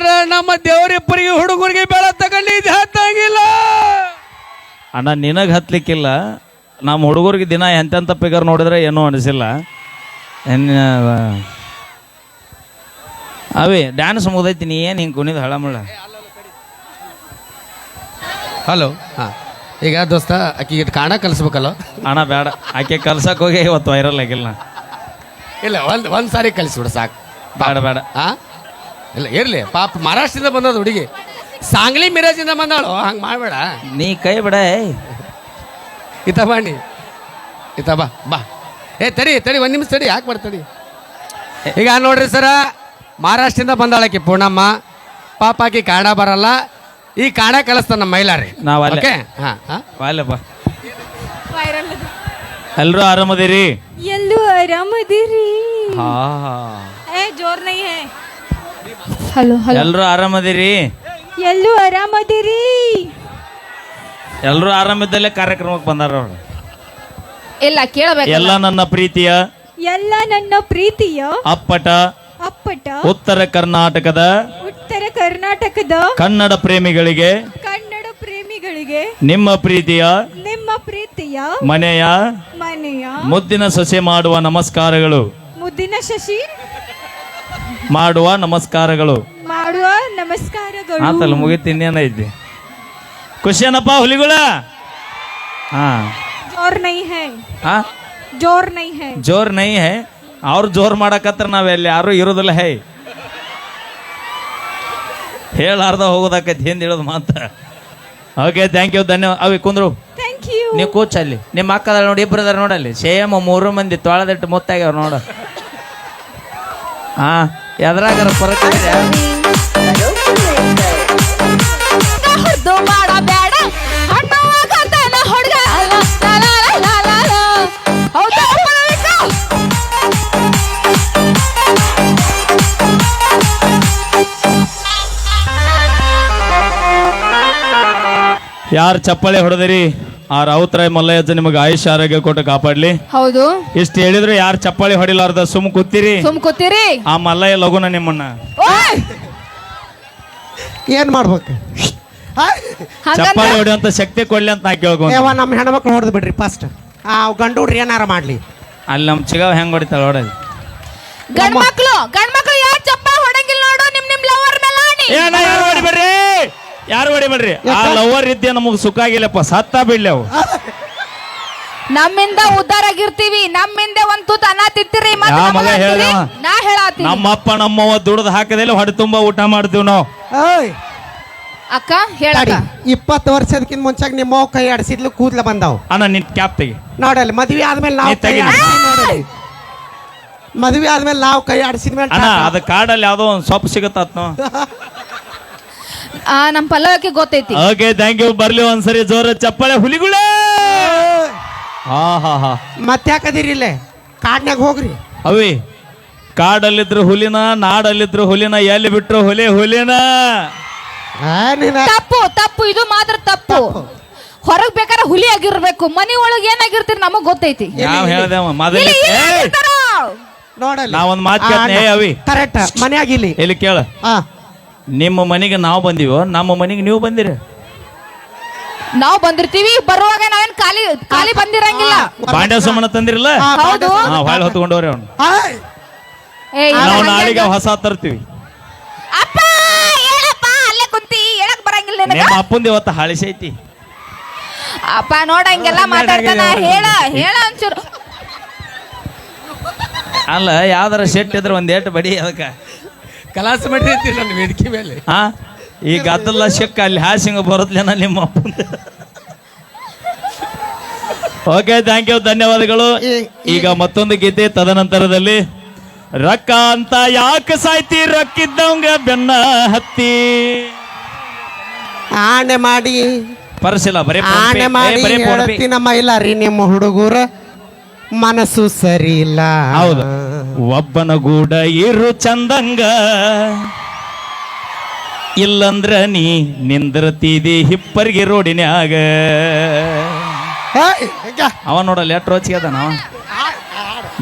ಆದ್ರ ನಮ್ಮ ದೇವರಿಬ್ಬರಿಗೆ ಹುಡುಗರಿಗೆ ಬೆಳ ತಗೊಂಡು ಇದು ಹತ್ತಂಗಿಲ್ಲ. ಅಣ್ಣ ನಿನಗೆ ಹತ್ಲಿಕ್ಕಿಲ್ಲ. ನಮ್ಮ ಹುಡುಗರಿಗೆ ದಿನ ಎಂತೆಂಥ ಪಿಗರ್ ನೋಡಿದ್ರೆ ಏನೂ ಅನಿಸಿಲ್ಲ. ಅವೆ ಅವೇ ಡ್ಯಾನ್ಸ್ ಮುಗ್ದೈತಿ ನೀ ಏನು ಹಿಂಗೆ ಕುಣಿದು ಹಳಮಳ ಹಲೋ ಹಾಂ. ಈಗ ದೋಸ್ತ ಆಕಿಗೆ ಕಾಣ ಕಲಿಸ್ಬೇಕಲ್ಲ? ಅಣ್ಣ ಬೇಡ. ಆಕೆ ಕಲ್ಸಕ್ಕೆ ಹೋಗಿ ಇವತ್ತು ವೈರಲ್ ಆಗಿಲ್ಲ. ಇಲ್ಲ ಒಂದ್ ಒಂದು ಸಾರಿ ಕಲಿಸ್ಬಿಡು ಸಾಕು. ಬೇಡ ಬೇಡ. ಆ ಇಲ್ಲ ಇರಲಿ. ಪಾಪ ಮಹಾರಾಷ್ಟ್ರದಿಂದ ಬಂದದ ಹುಡುಗಿ. ಸಾಂಗ್ಲಿ ಮಿರಾಜಿಂದ ಬಂದಾಳು ಹಂಗೆ ಮಾಡಬೇಡ. ನೀ ಕೈ ಬಿಡ ಇತ ಬಾಣಿ ಇತ ಬಾ ಬಾ. ಏ ತಡಿ ತಡಿ ಒಂದು ನಿಮಿಷ ತಡಿ ಯಾಕೆ ಬರ್ತಡಿ ಈಗ ನೋಡ್ರಿ ಸರ ಮಹಾರಾಷ್ಟ್ರದಿಂದ ಬಂದಾಳಕಿ ಪೂರ್ಣಮ್ಮ. ಪಾಪ ಆಕಿ ಕನ್ನಡ ಬರಲ್ಲ. ಈ ಕನ್ನಡ ಕಲಿಸ್ತಾನ ನಮ್ಮ ಮೈಲಾರಿ. ನಾವ್ ಅಲ್ಲೇ. ಓಕೆ? ಹಾಂ ಹಾಂ. ಬಾಯ್ಲಪ್ಪ ಎಲ್ಲರೂ ಆರಾಮದಿರಿ? ಎಲ್ಲೂ ಆರಾಮದಿರಿ. ಹಾ. ಏ ಜೋರ್ ನೈ ಹೇ ಹಲೋ ಹಲೋ ಎಲ್ಲರೂ ಆರಾಮದಿರಿ? ಎಲ್ಲೂ ಆರಾಮದಿರಿ? ಎಲ್ಲರೂ ಆರಾಮಿದ್ದಲ್ಲೇ ಕಾರ್ಯಕ್ರಮಕ್ಕೆ ಬಂದಾರ ಅವ್ರು. ಎಲ್ಲ ಕೇಳಬೇಕು ಎಲ್ಲ ನನ್ನ ಪ್ರೀತಿಯ ಎಲ್ಲ ನನ್ನ ಪ್ರೀತಿಯ? ಅಪ್ಪಟ ಅಪ್ಪಟ? ಉತ್ತರ ಕರ್ನಾಟಕದ ಉತ್ತರ ಕರ್ನಾಟಕದ? ಕನ್ನಡ ಪ್ರೇಮಿಗಳಿಗೆ ಕನ್ನಡ ಪ್ರೇಮಿಗಳಿಗೆ? ನಿಮ್ಮ ಪ್ರೀತಿಯ ನಿಮ್ಮ ಪ್ರೀತಿಯ? ಮನೆಯ ಮನೆಯ? ಮುದ್ದಿನ ಸಸಿ ಮಾಡುವ ನಮಸ್ಕಾರಗಳು. ಮುದ್ದಿನ ಶಶಿ ಮಾಡುವ ನಮಸ್ಕಾರಗಳು. ಮಾಡುವ ನಮಸ್ಕಾರಗಳು. ಆತಲ್ಲ ಮುಗಿತು ಖುಷಿ ಏನಪ್ಪ ಹುಲಿಗುಳ? ಹಾ. ಜೋರ್ ನೈ ಹೇ. ಹಾ? ಜೋರ್ ನೈ ಹೇ. ಜೋರ್ ನೈ ಹೈ. ಅವ್ರು ಜೋರ್ ಮಾಡಕತ್ರ ನಾವೆಲ್ಲಿ ಯಾರು ಇರೋದಿಲ್ಲ ಹೈ. ಹೇಳಾರ್ದ ಹೋಗೋದಾಕೈತಿ ಹಿಂದೆ ಹೇಳೋದು ಮಾತ್ರ. ಓಕೆ ಥ್ಯಾಂಕ್ ಯು ಧನ್ಯವಾದ. ಅವಿ ಕುಂದ್ರು. ಥ್ಯಾಂಕ್ ಯು ನೀವು ಕೂಚ್ ಅಲ್ಲಿ. ನಿಮ್ಮ ಅಕ್ಕದ ನೋಡಿ ಇಬ್ಬರು ಅದಾರ ನೋಡಲ್ಲಿ ಸೇಮ್ ಮೂರು ಮಂದಿ ತೊಳೆದಿಟ್ಟು ಮುತ್ತಾಗ್ಯಾವ ನೋಡು. ಹಾ. ಎದ್ರಾಗಾರ ಇದೆ ಹೊಡ್ದು ಮಾಡಬೇಡ ಹುಡುಗ ಲಾ. ಹೌದಾ ಒಪ್ಕೊಳ್ಳಬೇಕು? ಯಾರು ಚಪ್ಪಾಳೆ ಹೊಡೆದಿರಿ ಆ ರಾವುತರಾಯ್ ಮಲ್ಲಯ್ಯಜ್ಜ ನಿಮಗೆ ಆಯುಷ್ ಆರೋಗ್ಯ ಕೊಟ್ಟು ಕಾಪಾಡ್ಲಿ. ಹೌದು. ಇಷ್ಟ ಹೇಳಿದ್ರು ಯಾರು ಚಪ್ಪಾಳಿ ಹೊಡಿಲಾರ್ದ ಸುಮ್ ಕೂತಿರಿ. ಸುಮ್ ಕೂತೀರಿ. ಆ ಮಲ್ಲಯ್ಯ ಲಗುನ ನಿಮ್ಮನ್ನ. ಓಯ್! ಏನ್ ಮಾಡ್ಬೇಕು? ಚಪ್ಪಾಳೆ ಅಂತ ಶಕ್ತಿ ಕೊಡ್ಲಿ ಅಂತ ನಾ ಕೇಳ್ಕೊಂಡ್. ನಮ್ಮ ಹೆಣ್ಮಕ್ಳು ಹೊಡೆದು ಬಿಡ್ರಿ ಫಸ್ಟ್ ಆ ಗಂಡು ಹುಡ್ರಿ ಏನಾರ ಮಾಡ್ಲಿ. ಅಲ್ಲಿ ನಮ್ಮ ಚಿಗಾವ್ ಹೆಂಗ್ ಹೊಡಿತಾಳ ಹೊಡೋದು ಗಂಡ್ ಮಕ್ಳು ಗಂಡ್ ಮಕ್ಳು ಯಾರು ಚಪ್ಪ ಹೊಡಂಗಿಲ್ಲ ನೋಡು ನಿಮ್ ನಿಮ್ ಲವರ್ ಮೇಲೆ ಆಣಿ. ಏನ ಯಾರು ಹೊಡಿಬೇಡ್ರಿ? ಯಾರು ಹೊಡಿಬೇಡ್ರಿ ಆ ಲವರ್ ಇದ್ದೆ ನಮಗ್ ಸುಖ ಆಗಿಲ್ಲಪ್ಪ ಸತ್ತ ಬಿಡ್ಲಿ ಅವು. ನಮ್ಮಿಂದ ಉದ್ದಾರ ಆಗಿರ್ತೀವಿ ನಮ್ಮಿಂದ ಒಂದ್ ತೂತ ಅನ್ನ ತಿಂತೀರಿ ಮತ್ತೆ ನಮಗ? ಹೇಳ್ದವ? ನಾ ನಮ್ಮಪ್ಪ ನಮ್ಮವ್ವ ದುಡ್ದು ಹಾಕದಲ್ಲಿ ಹೊಡೆ ತುಂಬಾ ಊಟ ಮಾಡ್ತೀವಿ ನಾವು. ಓಯ್. ಅಕ್ಕ ಹೇಳ ತಡಿ ಇಪ್ಪತ್ತು ವರ್ಷದಕ್ಕಿಂತ ಮುಂಚೆ ನಿಮ್ಮ ಅವ್ವ ಕೈ ಆಡಿಸಿದ್ಲು ಕೂದ್ಲ ಬಂದಾವ್. ಅಣ್ಣ ನಿನ್ ಕ್ಯಾಪ್ ತೆಗಿ. ನೋಡಲ್ಲಿ ಮದ್ವೆ ಆದ್ಮೇಲೆ ನಾವು ನೀ ಕೈ ತೆಗಿ. ಆಡ್ಸಿದ್ವಿ ನೋಡಲ್ಲಿ. ಮದ್ವೆ ಆದ್ಮೇಲೆ ನಾವು ಕೈ ಆಡಿಸಿದ್ಮೇಲೆ ಅಣ್ಣ ಅದ ಕಾಡಲ್ಲಿ ಯಾವ್ದೋ ಒಂದ್ ಸೊಪ್ಪು ಸಿಗತ್ತಾತ್ನು? ಆ ನಮ್ಮ ಪಲ್ಲವಕ್ಕೆ ಗೊತ್ತೈತಿ. ಓಕೆ ಥ್ಯಾಂಕ್ ಯು ಬರ್ಲಿ ಒಂದ್ಸರಿ ಜೋರ ಚಪ್ಪಳೆ ಹುಲಿಗುಳೆ. ಹಾ ಹಾ ಹಾ. ಮತ್ತೆ ಯಾಕದಿರಿ ಇಲ್ಲೇ? ಕಾಡ್ನ್ಯಾಗ ಹೋಗ್ರಿ. ಅವಿ ಕಾಡಲ್ಲಿದ್ರು ಹುಲಿನ ನಾಡಲ್ಲಿದ್ರು ಹುಲಿನ ಎಲ್ಲಿ ಬಿಟ್ರು ಹುಲಿ ಹುಲಿನ. ಆ, ನೀನ ತಪ್ಪು ತಪ್ಪು ಇದು ಮಾತ್ರ ತಪ್ಪು. ಹೊರಗ್ ಬೇಕಾದ್ರೆ ಹುಲಿ ಆಗಿರ್ಬೇಕು ಮನಿ ಒಳಗೆ ಏನಾಗಿರ್ತೀರಿ ನಮಗ್ ಗೊತ್ತೈತಿ. ಯಾವ ಹೇಳ್ದೆ ಅವ? ಮೊದಲು ಇಲ್ಲಿ ಏಯ್! ಏನಾಗಿರ್ತಾರ? ನೋಡಲ್ಲಿ. ನಾ ಮಾತ್ ಕೇಳ್ತೀನಿ, ಏ ಅವಿ. ಕರೆಕ್ಟ್. ಮನ್ಯಾಗ ಇಲ್ಲಿ. ಇಲ್ಲಿ ಕೇಳ. ಆ. ನಿಮ್ಮ ಮನೆಗೆ ನಾವು ಬಂದಿವೋ? ನಮ್ಮ ಮನೆಗೆ ನೀವು ಬಂದಿರಿ. ನಾವು ಬಂದಿರ್ತೀವಿ ಬರುವಾಗ ನಾವೇನ್ ಖಾಲಿ ಖಾಲಿ ಬಂದಿರಂಗಿಲ್ಲ. ಬಾಂಡ್ಯ ಸುಮ್ಮನ ತಂದಿರಲ್ಲ? ಹಾಳು ಹೌದು. ಹೊಳ್ ಹೊತ್ಕೊಂಡವ್ರಿ ಅವ್ನು. ಏ, ಇಲ್ಲ ನಾವು ಹಂಗೆ ನಾಳೆಗೆ. ಹೊಸ ತರ್ತೀವಿ. ಅಪ್ಪ ಹೇಳಪ್ಪ ಅಲ್ಲೇ ಕುಂತಿ ಹೇಳಕ್ ಬರಂಗಿಲ್ಲ ನಿನಗ? ನಿಮ್ಮ ಅಪ್ಪಂದ ಇವತ್ತು ಹಾಳಿಸೈತಿ ಅಪ್ಪ ನೋಡ ಹಿಂಗೆಲ್ಲ ಮಾತಾಡ್ತಾನ. ಹೇಳ ಹೇಳ ಒಂಚೂರು. ಅಲ್ಲ ಯಾವ್ದಾರ ಶೆಟ್ ಇದ್ರೆ ಒಂದ್ ಏಟ್ ಬಡಿ ಅದಕ್ಕ. ಕಲಾಸ ಮಾಡಿರ್ತೀವಿ ನನ್ನ ವೇದಿಕೆ ಮೇಲೆ? ಹಾ ಈ ಗದ್ದಲ ಶಕ್ ಅಲ್ಲಿ ಹಾಸಿಂಗ ಬರೋದ್ಲೇನ ನಿಮ್ಮ ಓಕೆ ಥ್ಯಾಂಕ್ ಯು ಧನ್ಯವಾದಗಳು. ಈಗ ಮತ್ತೊಂದು ಗೀತೆ ತದನಂತರದಲ್ಲಿ ರಕ್ಕ ಅಂತ ಯಾಕೆ ಸಾಯ್ತಿ? ರಕ್ಕಿದ್ದವಂಗ ಬೆನ್ನ ಹತ್ತಿ. ಆಣೆ ಮಾಡಿ. ಪರಸಿಲ್ಲ ಬರೀ. ಆಣೆ ಮಾಡಿ ಪೇ. ಇಲ್ಲ ರೀ ನಿಮ್ಮ ಹುಡುಗರ. ಮನಸ್ಸು ಸರಿ ಇಲ್ಲ. ಹೌದು. ಒಬ್ಬನ ಗೂಡ ಇರು ಚಂದಂಗ. ಇಲ್ಲಂದ್ರ ನೀ ನಿಂದ್ರತಿದಿ ಹಿಪ್ಪರ್ಗಿ ರೋಡಿನ್ಯಾಗ. ಅವ ನೋಡಲ್ಲ ಎಷ್ಟು ರೋಚಿಗೆ ಅದ ನಾವ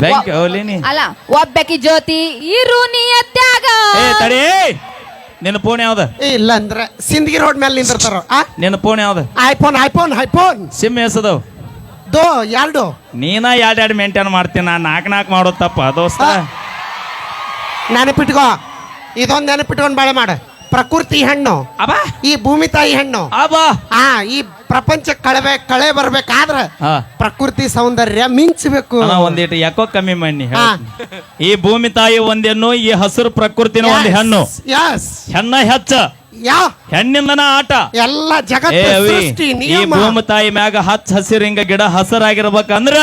ಬ್ಯಾಂಕ್ ನೀ. ಅಲ್ಲ ಒಬ್ಬಾಕಿ ಜ್ಯೋತಿ ಇರು ನಿಯತ್ಯಾಗ ಏ ತಡಿ. ನಿನ್ನ ಫೋನ್ ಯಾವ್ದ? ಇಲ್ಲ ಅಂದ್ರೆ ಸಿಂದಗಿ ರೋಡ್ ಮೇಲೆ ನಿಂದಿರ್ತಾರ ನಿನ್ನ ಫೋನ್ ಯಾವ್ದ? ಐಫೋನ್ ಐಫೋನ್ ಐಫೋನ್ ಸಿಮ್ ಎಸದವ್ ದೋ ಎರಡು ನೀನ ಎರಡು ಎರಡು ಮೇಂಟೈನ್ ಮಾಡ್ತೀನಿ ನಾ ನಾಲ್ಕು ನಾಲ್ಕು ಮಾಡೋದು ತಪ್ಪ ದೋಸ್ತ. ನೆನಪಿಟ್ಕೋ ಇದೊಂದು ನೆನಪಿಟ್ಕೊಂಡು ಬಾಳೆ ಮಾಡ. ಪ್ರಕೃತಿ ಹಣ್ಣು ಅಬಾ ಈ ಭೂಮಿ ತಾಯಿ ಹಣ್ಣು. ಅಬಾ ಆ ಈ ಪ್ರಪಂಚ ಕಳವೆ ಕಳೆ ಬರ್ಬೇಕಾದ್ರೆ ಹಾ. ಪ್ರಕೃತಿ ಸೌಂದರ್ಯ ಮಿಂಚಬೇಕು. ಅಣ್ಣ ಒಂದಿಟ್ಟು ಯಾಕೋ ಕಮ್ಮಿ ಮಣ್ಣಿ. ಈ ಭೂಮಿ ತಾಯಿ ಒಂದೆಣ್ಣು ಈ ಹಸಿರು ಪ್ರಕೃತಿನ ಒಂದು ಹೆಣ್ಣು. ಯಸ್ ಹೆಣ್ಣ ಹೆಚ್ಚ. ಯಾ? ಹೆಣ್ಣಿಂದನ ಆಟ. ಎಲ್ಲ ಜಗತ್ತು ಸೃಷ್ಟಿ ಈ ನಿಯಮ. ಭೂಮಿ ತಾಯಿ ಮ್ಯಾಗ ಹಚ್ಚ ಹಸಿರಿಂಗ ಗಿಡ ಹಸರಾಗಿರ್ಬೇಕಂದ್ರ ಅಂದ್ರ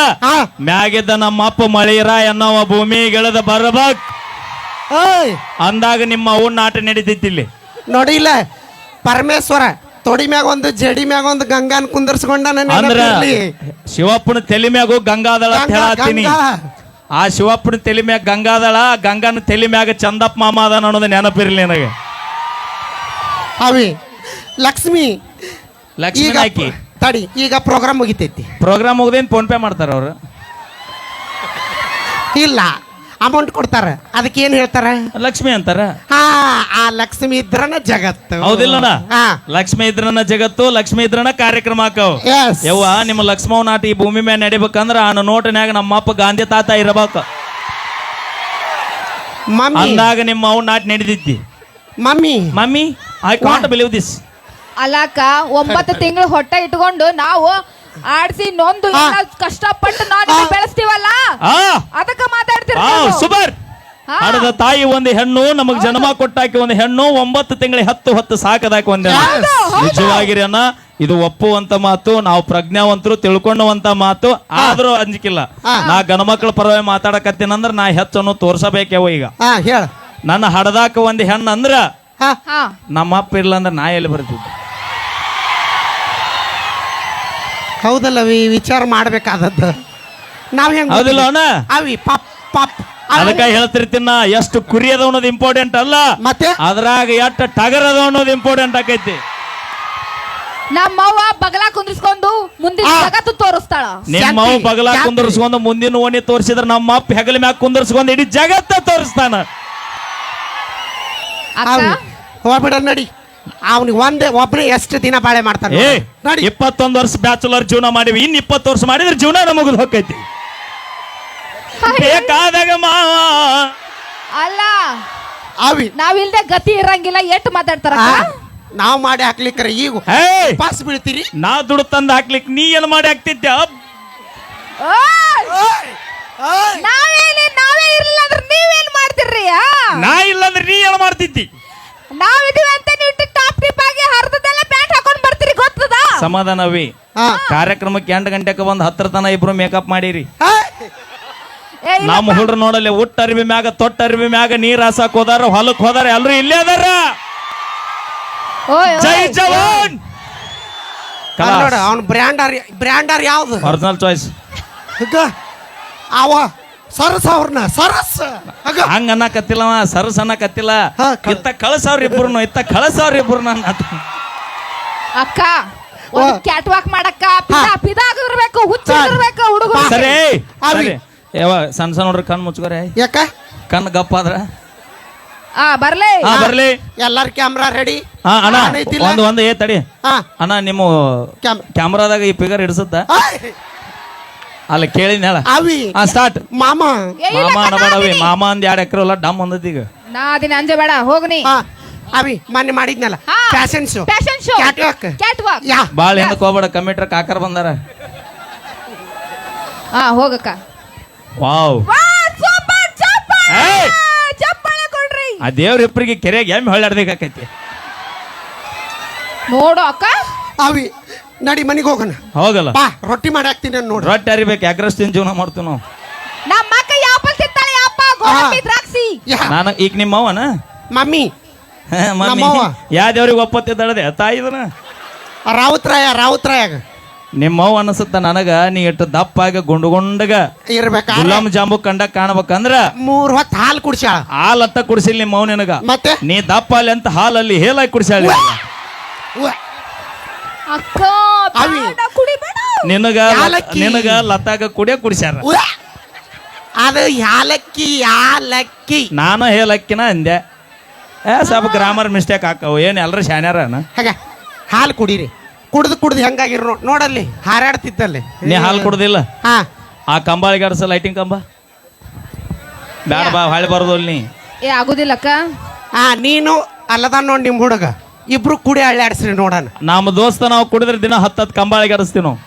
ಮ್ಯಾಗಿದ್ದ ನಮ್ಮ ಅಪ್ಪ ಮಳಿರ ಎನ್ನವ ಭೂಮಿ ಗಿಳದ ಬರ್ಬೇಕ್ ಅಂದಾಗ ನಿಮ್ಮ ಅವನ ಆಟ ನಡೀತೈತಿ ಇಲ್ಲಿ ನೋಡಿಲ್ಲ ಪರಮೇಶ್ವರ ತೊಡಿ ಮ್ಯಾಗ ಒಂದು ಜಡಿ ಮ್ಯಾಗ ಒಂದು ಗಂಗಾನ್ ಕುಂದರ್ಸ್ಕೊಂಡ ಅಂದ್ರ ಶಿವಪ್ಪನ ತಲೆ ಮ್ಯಾಗು ಗಂಗಾದಳ ಅಂತ ಹೇಳತ್ತೀನಿ. ಆ ಶಿವಪ್ಪನ ತಲೆ ಮ್ಯಾಗ ಗಂಗಾದಳ ಗಂಗಾನ ತಲೆ ಮ್ಯಾಗ ಚಂದಪ್ಪ ಮಾಮ ಅದ ಅನ್ನೋದು ನೆನಪಿರ್ಲಿ ನನಗೆ. ಅವಿ ಲಕ್ಷ್ಮಿ. ಲಕ್ಷ್ಮಿ ಈಗ ತಡಿ ಈಗ ಪ್ರೋಗ್ರಾಮ್ ಮುಗಿತೈತಿ. ಪ್ರೋಗ್ರಾಮ್ ಮುಗ್ದೇನು ಫೋನ್ ಪೇ ಮಾಡ್ತಾರ ಅವರು. ಇಲ್ಲ ಅಮೌಂಟ್ ಕೊಡ್ತಾರ. ಅದಕ್ಕೆ ಏನ್ ಹೇಳ್ತಾರ? ಲಕ್ಷ್ಮಿ ಅಂತಾರ? ಹಾ ಆ ಲಕ್ಷ್ಮಿ ಇದ್ರನ ಜಗತ್ತು. ಹೌದಿಲ್ಲಣ್ಣ ಹಾ. ಲಕ್ಷ್ಮಿ ಇದ್ರನ ಜಗತ್ತು ಲಕ್ಷ್ಮಿ ಇದ್ರನ ಕಾರ್ಯಕ್ರಮ ಹಾಕವ್. ಯವ್ವ ನಿಮ್ಮ ಲಕ್ಷ್ಮವ್ ನಾಟಿ ಈ ಭೂಮಿ ಮೇಲೆ ನಡಿಬೇಕಂದ್ರ ಆ ನೋಟನ್ಯಾಗ ನಮ್ಮ ಅಪ್ಪ ಗಾಂಧಿ ತಾತ ಇರಬೇಕು. ಮಮ್ಮಿ. ಅಂದಾಗ ನಿಮ್ಮ ಅವ್ ನಾಟ ನಡೆದಿದ್ದಿ mummy. Mummy? I can't believe this ಅಲಾಕ ಒಂಬತ್ತು ತಿಂಗಳು ಹೊಟ್ಟೆ ಇಟ್ಕೊಂಡು ನಾವು ಆಡ್ಸಿ ನೊಂದು. ಎಲ್ಲ ಕಷ್ಟಪಟ್ಟು ನಾನು. ಬೆಳೆಸ್ತೀವಲ್ಲ ಆ ಅದಕ್ಕ ಮಾತಾಡ್ತೀರ ಆ ನೀವು. ಸುಬರ್ ಹಾ. ಹಡದ ತಾಯಿ ಒಂದು ಹೆಣ್ಣು ನಮಗ್ ಜನ್ಮ ಕೊಟ್ಟಾಕಿ ಒಂದು ಹೆಣ್ಣು ಒಂಬತ್ತು ತಿಂಗಳಿಗೆ ಹತ್ತು ಹತ್ತು ಸಾಕದಾಕಿ ಒಂದು ಹೆಣ್ಣು ಹೌದು, ಹೌದು. ನಿಜವಾಗಿರಿ ಅಣ್ಣ ಇದು ಒಪ್ಪುವಂತ ಮಾತು ನಾವು ಪ್ರಜ್ಞಾವಂತರು ತಿಳ್ಕೊಳ್ಳುವಂತ ಮಾತು ಆದ್ರೂ ಅಂಜಿಕಿಲ್ಲ. ನಾ ಗಣಮಕ್ಳ ಪರವಾಗಿ ಮಾತಾಡಕತ್ತೀನಂದ್ರ ನಾ ಹೆಚ್ಚನ್ನು ತೋರ್ಸಬೇಕೇವ ಈಗ ಹಾ ಹೇಳ ನನ್ನ ಹಡದಾಕ ಒಂದು ಹೆಣ್ಣು ಅಂದ್ರ ಹಾ. ಹಾ. ನಮ್ಮ ಅಪ್ಪ ಇರ್ಲ ಅಂದ್ರ ನಾ ಎಲ್ಲಿ ಬರ್ತಿದ್ದೆ ಹೌದಲ್ಲವಿ ವಿಚಾರ ಮಾಡ್ಬೇಕಾದದ್ದು. ನಾವ್ ಹೆಂಗ್ ಹೌದಿಲ್ಲ ಅಣ್ಣ ಅವಿ ಪಾಪ್ ಪಾಪ್. ಅವಿ. ಅದಕ್ಕ ಹೇಳ್ತಿರ್ತೀನ ಎಷ್ಟು ಕುರಿ ಅದ ಅನ್ನೋದು ಇಂಪಾರ್ಟೆಂಟ್ ಅಲ್ಲ. ಮತ್ತೆ? ಅದ್ರಾಗ ಎಷ್ಟು ಟಗರ್ ಅದ ಅನ್ನೋದು ಇಂಪಾರ್ಟೆಂಟ್ ಆಕೈತಿ. ನಮ್ಮವ್ವ ಬಗಲ ಕುಂದ್ರಿಸ್ಕೊಂಡು ಮುಂದಿನ. ಜಗತ್ತು ತೋರಿಸ್ತಾಳ. ನಿಮ್ಮ ಶಾಂತಿ, ಬಗಲ ಕುಂದ್ರಿಸ್ಕೊಂಡು ಕುಂದರ್ಸ್ಕೊಂಡು ಮುಂದಿನ ಓಣಿ ತೋರಿಸಿದ್ರೆ ನಮ್ಮ ಅಪ್ಪ ಹೆಗಲ ಮ್ಯಾಗ ಕುಂದರ್ಸ್ಕೊಂಡು ಇಡೀ ಜಗತ್ತ ತೋರಿಸ್ತಾನ. ಹೋಗ್ಬಿಡ ನಡಿ. ಅವ್ನಿಗೆ ಒಂದೇ ಒಬ್ಬನೇ ಎಷ್ಟು ದಿನ ಬಾಳೆ ಮಾಡ್ತಾನೆ ಏ ನಡಿ. ಇಪ್ಪತ್ತೊಂದು ವರ್ಷ ಬ್ಯಾಚುಲರ್ ಜೀವನ ಮಾಡಿವಿ. ಇನ್ ಇಪ್ಪತ್ತು ವರ್ಷ ಮಾಡಿದ್ರೆ ಜೀವನ ನಮಗದು ಹೊಕ್ಕೈತಿ ಬೇಕಾದಾಗ ಮಾ. ಅಲ್ಲ ಅವಿ ನಾವಿಲ್ದೆ ಗತಿ ಇರಂಗಿಲ್ಲ ಎಟ್ ಮಾತಾಡ್ತಾರ ನಾವು ನಾವ್ ಮಾಡಿ ಹಾಕ್ಲಿಕ್ಕರ ಈಗ. ಹೇ. ಪಾಸ್ ಬೀಳ್ತೀರಿ? ನಾ ದುಡ್ಡು ತಂದು ಹಾಕ್ಲಿಕ್ ನೀ ಏನ್ ಮಾಡಿ ಹಾಕ್ತಿದ್ದೆ ನಾವೇನೇ ನಾವೇ ಇರ್ಲಿಲ್ಲ ನೀವೇನ್ ಮಾಡ್ತಿರ್ರಿ? ನಾ ಇಲ್ಲಂದ್ರೆ ನೀ ಏನು ಮಾಡ್ತಿದ್ದಿ? ನಾವಿದೀವಿ ಅಂತ ನೀವು ಟಾಪ್ ಟಿಪ್ ಆಗಿ ಹರ್ದದೆಲ್ಲ ಪ್ಯಾಂಟ್ ಹಾಕೊಂಡ್ ಬರ್ತೀರಿ ಗೊತ್ತದ? ಸಮಾಧಾನವಿ ಹಾ ಕಾರ್ಯಕ್ರಮಕ್ಕೆ ಎಂಟು ಗಂಟೆಗೆ ಬಂದು ಹತ್ತರ ತನ ಇಬ್ರು ಮೇಕಪ್ ಮಾಡಿರಿ. ಹಾ. ನಮ್ಮ ಹುಡ್ರು ನೋಡಲಿ ಉಟ್ಟ ಅರಿವಿ ಮ್ಯಾಗ ತೊಟ್ಟ ಅರಿವಿ ಮ್ಯಾಗ ನೀರ್ ಹಾಸಕ್ ಹೋದಾರ ಹೊಲಕ್ ಹೋದಾರ ಎಲ್ರು ಇಲ್ಲೇ ಅದಾರ. ಜೈ ಜವಾನ್! ಅಲ್ಲ್ ನೋಡು ಅವ್ನ ಬ್ರ್ಯಾಂಡರ್ ಬ್ರ್ಯಾಂಡರ್ ಯಾವ್ದು? ಪರ್ಸನಲ್ ಚಾಯ್ಸ್ ಅವ. ಸರಸ್ ಅವ್ರನ್ನ ಸರಸ್. ಹಗ್ಗ ಹಂಗ ಅನ್ನಕತ್ತಿಲ್ಲವ ಸರಸ್ ಅನ್ನಕತ್ತಿಲ್ಲ. ಹಾ, ಕಳ್- ಇತ್ತ ಕಳಸವ್ರ ಇಬ್ರು ಇತ್ತ ಕಳಸವ್ರ ಇಬ್ರು ನನ್ನ ಅಕ್ಕ ಒಂದು ಕ್ಯಾಟ್ ವಾಕ್ ಮಾಡಕ್ಕ ಪಿದಾ ಹಾ. ಪಿದಾಗಿರ್ಬೇಕು ಹುಚ್ಚ ಸರ್. ಇರ್ಬೇಕು ಹುಡುಗರು. ಸರಿ. ಸರಿ. ಯಾವ ಸಣ್ಣ ಸಣ್ಣ ನೋಡ್ರಿ ಕಣ್ಣು ಮುಚ್ಕೋರಿ. ಯಾಕ? ಕಣ್ ಗಪ್ಪ ಆದ್ರ? ಆ ಬರ್ಲಿ. ಹಾ ಬರ್ಲಿ. ಎಲ್ಲಾರ ಕ್ಯಾಮ್ರಾ ರೆಡಿ ಹಾ ಅಣ್ಣ? ಒಂದ್ ಒಂದ್ ಏ ತಡಿ. ಹಾ. ಅಣ್ಣ ನಿಮ್ಮ ಕ್ಯಾಮ್ ಕ್ಯಾಮ್ರಾದಾಗ ಈ ಫಿಗರ್ ಹಿಡಿಸುತ್ತ? ಆಯ್. ಅಲ್ಲ ಕೇಳಿ ಹೇಳ ಅವಿ. ಹಾ ಸ್ಟಾರ್ಟ್ ಮಾಮ. ಏ, ಇಲ್ಲ ಮಾಮ ಕಣೋ, ಅನಬೇಡವಿ ಅದೀನಿ. ಮಾಮ ಅಂದ್ ಎರಡು ಎಕರೆ ಅಲ್ಲ ಡಮ್ ಅಂದದ ಈಗ. ನಾ ದಿನ ಅಂಜ ಬೇಡ ಹೋಗ್ನಿ ಅವಿ ಮೊನ್ನೆ ಮಾಡಿದ್ನಲ್ಲ. ಹಾ. Fashion show fashion show catwalk catwalk yeah. ಬಾಳ ಹಿಂದಕ್ ಹೋಗ್ಬೇಡ ಕಮಿಟ್ರ ಕಾಕರ್ ಬಂದಾರ. ಆ ಹೋಗಕ್ಕ. ವಾವ್. ವಾ ಸೂಪರ್ ಚಪ್ಪಾಳೆ. ಏಯ್! ಚಪ್ಪಾಳೆ ಕೊಡ್ರಿ. ಆ ದೇವ್ರ ಇಬ್ಬರಿಗೆ ಕೆರೆಗೆ ಎಮ್ಮೆ ಹೊಳ್ಳಾಡ್ಬೇಕಾಕೈತಿ. ನೋಡು ಅಕ್ಕ. ಅವಿ ನಡಿ ಮನೆಗೆ ಹೋಗೋಣ. ಹೋಗಲ್ಲ ಬಾ ರೊಟ್ಟಿ ಮಾಡಿ ಹಾಕ್ತೀನಿ ನೋಡಿ ರೊಟ್ಟಿ ಅರಿಬೇಕು ಯಾಕ್ರಸ್ ತಿನ್ ಜೀವನ ಮಾಡ್ತೀವಿ ನಾವು. ನಮ್ಮ ಅಕ್ಕ ಯಾಪಲ್ ತಿಂತಾಳೆ ಯಪ್ಪ ಗೋಡಂಬಿ. ದ್ರಾಕ್ಷಿ? ಯಾ. ನಾನು ಈಗ ನಿಮ್ಮ ಅವನ ಮಮ್ಮಿ ಮಮ್ಮಿ. ನಮ್ಮವ್ವ. ಯಾ ದೇವ್ರಿಗೆ ಒಪ್ಪತ್ತಿದ್ದಾಳದೆ? ತಾಯಿದನ ರಾವುತ್ರಾಯ ರಾವುತ್ರಾಯಾಗ ನಿಮ್ಮವ್ ಅನಿಸುತ್ತ ನನಗ ನೀ ಇಟ್ಟು ದಪ್ಪಾಗ ಗುಂಡು ಗುಂಡಗ ಇರ್ಬೇಕಾ. ಗುಲಾಮ್ ಜಾಂಬು ಕಂಡ ಕಾಣ್ಬೇಕಂದ್ರ ಮೂರ್ ಹೊತ್ತು ಹಾಲು ಕುಡ್ಸ್ಯಾಳ ಹಾಲ್ ಅತ್ತ ಕುಡಿಸಿಲ್ಲ ನಿಮ್ಮ ಅವ್ ನಿನಗ. ಮತ್ತೆ? ನೀ ದಪ್ಪ ಅಲ್ಲಿ ಅಂತ ಹಾಲಲ್ಲಿ ಹೇಲಾಗಿ ಕುಡಿಸಾಳಿ ಉವ್ವ. ಅಕ್ಕ ಅವಿ. ನಿನಗ ಯಾಲಕ್ಕಿ. ನಿನಗ ಲತಾಗ ಕುಡಿಯ ಕುಡಿಸ್ಯಾರ. ಉವ್ವ. ಅದು ಯಾಲಕ್ಕಿ ಯಾಲಕ್ಕಿ. ನಾನು ಹೇಳಕ್ಕಿನ ಅಂದೆ. ಏ ಸ್ವಲ್ಪ ಗ್ರಾಮರ್ ಮಿಸ್ಟೇಕ್ ಹಾಕವು. ಏನು ಎಲ್ಲರೂ ಶಾನ್ಯಾರನ ಹಾಗೆ? ಹಾಲು ಕುಡೀರಿ. ಕುಡ್ದು ಕುಡ್ದು ಹೆಂಗಾಗಿರ್ ನೋ- ನೋಡಲ್ಲಿ ಹಾರಾಡ್ತಿತ್ತಲ್ಲಿ. ನೀ ಹಾಲು ಕುಡ್ದಿಲ್ಲ? ಹಾ. ಆ ಕಂಬ ಆಡ್ಸ ಲೈಟಿಂಗ್ ಕಂಬ? ಬ್ಯಾಡ ಬಾ ಹೊಳೆ ಬರೋದು ಅಲ್ಲಿ ನೀ. ಏ ಆಗುದಿಲ್ಲಕ್ಕ. ಹಾ ನೀನು ಅಲ್ಲದ ನೋಡಿ ನಿಮ್ಮ ಹುಡುಗ. ಇಬ್ರು ಕುಡಿ ಅಳ್ಳಾಡ್ಸ್ರಿ ನೋಡೋಣ. ನಮ್ಮ ದೋಸ್ತ ನಾವು ಕುಡಿದ್ರೆ ದಿನ ಹತ್ತತ್ತು ಕಂಬಾಳಿಗೆ ಆಡಿಸ್ತೀವಿ ನಾವು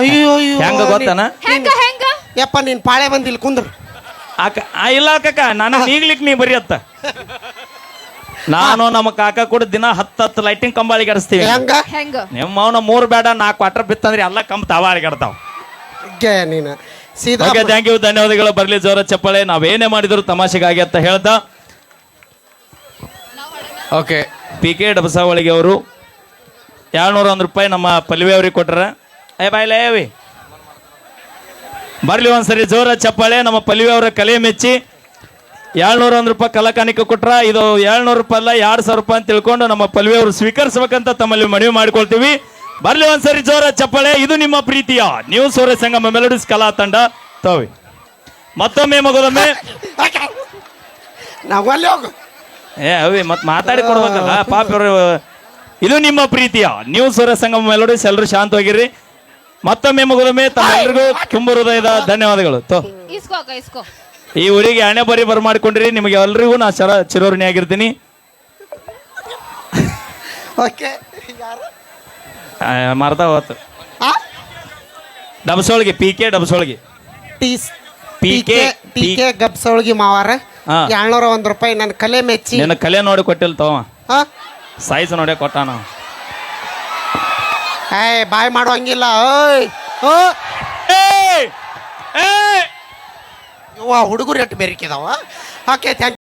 ಅಯ್ಯೋ ಅಯ್ಯೋ ಹೆಂಗ ಗೊತ್ತಾನ? ಹೆಂಗ ಹೆಂಗ? ಯಪ್ಪ ನೀನ್ ಪಾಳೆ ಬಂದಿಲ್ಲ ಕುಂದ್ರ. ಆಕ ಆ, ಇಲ್ಲ ಕಕ್ಕ ನಾನು ನೀಗ್ಲಿಕ್ ನೀ ಬರೀ ಅತ್ತ. ನಾನು ನಮ್ಮ ಕಾಕ ಕೂಡ ದಿನ ಹತ್ತತ್ತು ಲೈಟಿಂಗ್ ಕಂಬಾಳಿಗೆ ಆಡಿಸ್ತೀವಿ ಹೆಂಗ? ಹೆಂಗ? ನಿಮ್ಮ ಅವನ ಮೂರು ಬೇಡ ನಾಲ್ಕು ಕ್ವಾರ್ಟರ್ ಬಿತ್ತಂದ್ರೆ ಎಲ್ಲ ಕಂಬ ತಾವ ಅಳಿಗಾಡ್ತಾವ ಗೆ ನೀನು. ಸೀದಾ ಓಕೆ ಥ್ಯಾಂಕ್ ಯು ಧನ್ಯವಾದಗಳು. ಬರಲಿ ಜೋರ ಚಪ್ಪಳೆ. ನಾವೇನೇ ಮಾಡಿದ್ರು ತಮಾಷೆಗಾಗಿ ಅಂತ ಹೇಳ್ದ ಓಕೆ. ಪಿ ಕೆ ಡಬಸಾವಳಿಗೆ ಅವರು ಏಳ್ನೂರ ಒಂದು ರೂಪಾಯಿ ನಮ್ಮ ಪಲ್ವಿ ಅವ್ರಿಗೆ ಕೊಟ್ಟರೆ ಏ ಬಾಯ್ಲೆ ಏವಿ ಬರಲಿ ಒಂದ್ಸರಿ, ಜೋರ ಚಪ್ಪಾಳೆ. ನಮ್ಮ ಪಲ್ವಿ ಅವರ ಕಲೆ ಮೆಚ್ಚಿ ಏಳ್ನೂರ ಒಂದು ರೂಪಾಯಿ ಕಲಾಕಾಣಿಕೆ ಕೊಟ್ರ. ಇದು ಏಳ್ನೂರು ರೂಪಾಯಿ ಅಲ್ಲ, ಎರಡು ಸಾವಿರ ರೂಪಾಯಿ ಅಂತ ತಿಳ್ಕೊಂಡು ನಮ್ಮ ಪಲ್ವಿ ಅವರು ಸ್ವೀಕರಿಸಬೇಕಂತ ತಮ್ಮಲ್ಲಿ ಮನವಿ ಮಾಡ್ಕೊಳ್ತೀವಿ. ಬರ್ಲಿ ಒಂದ್ಸರಿ, ಜೋರ ಚಪ್ಪಾಳೆ. ಇದು ನಿಮ್ಮ ಪ್ರೀತಿಯ ನೀವು ಸೂರ್ಯ ಸಂಗಮ ಮೆಲೋಡಿಸ್ ಕಲಾ ತಂಡ. ತೋವಿ ಮತ್ತೊಮ್ಮೆ ಮಗದೊಮ್ಮೆ. ಹೋಗು. ಏ ಅವಿ ಮತ್ತೆ ಮಾತಾಡಿ ಕೊಡ್ಬೇಕಲ್ಲ ಪಾಪ ಇವ್ರು ಇದು ನಿಮ್ಮ ಪ್ರೀತಿಯ ನೀವು ಸೂರ್ಯ ಸಂಗಮ ಮೆಲೋಡಿಸ್ ಎಲ್ಲರೂ ಶಾಂತವಾಗಿರ್ರಿ ಮತ್ತೊಮ್ಮೆ ಮಗುದೊಮ್ಮೆ ತಮ್ಮೆಲ್ಲರಿಗೂ ತುಂಬ ಹೃದಯದ ಧನ್ಯವಾದಗಳು. ತೋ. ಇಸ್ಕೋ ಅಕ್ಕ ಇಸ್ಕೋ. ಈ ಊರಿಗೆ ಹಣೆ ಬರಿ ಬರ್ಮಾಡ್ಕೊಂಡ್ರಿ ನಿಮಗೆ ಎಲ್ರಿಗೂ ನಾ ಚರ ಚಿರೋರಣಿ ಆಗಿರ್ತೀನಿ. ಓಕೆ ಆ, ಮರ್ದ ಹೋತು. ಡಬಸೋಳಿಗೆ ಪಿ ಕೆ ಡಬಸೋಳಿಗೆ. ಟಿ ಕೆ ಟಿ ಕೆ ಗಬ್ಸೊಳಗಿ ಮಾವಾರ. ಹಾ. ಏಳ್ನೂರ ಒಂದ್ ರೂಪಾಯಿ ನನ್ನ ಕಲೆ ಮೆಚ್ಚಿ. ನಿನ್ನ ಕಲೆ ನೋಡಿ ಕೊಟ್ಟಿಲ್ ತವ ಹಾ? ಸೈಜ್ ನೋಡಿ ಕೊಟ್ಟಾನ. ಏಯ್ ಬಾಯ್ ಮಾಡೋಂಗಿಲ್ಲ ಓಯ್ ಓ! ಇವ ಹುಡುಗರು ಎಟ್ಟು ಬೆರಿಕಿದಾವ? Okay thank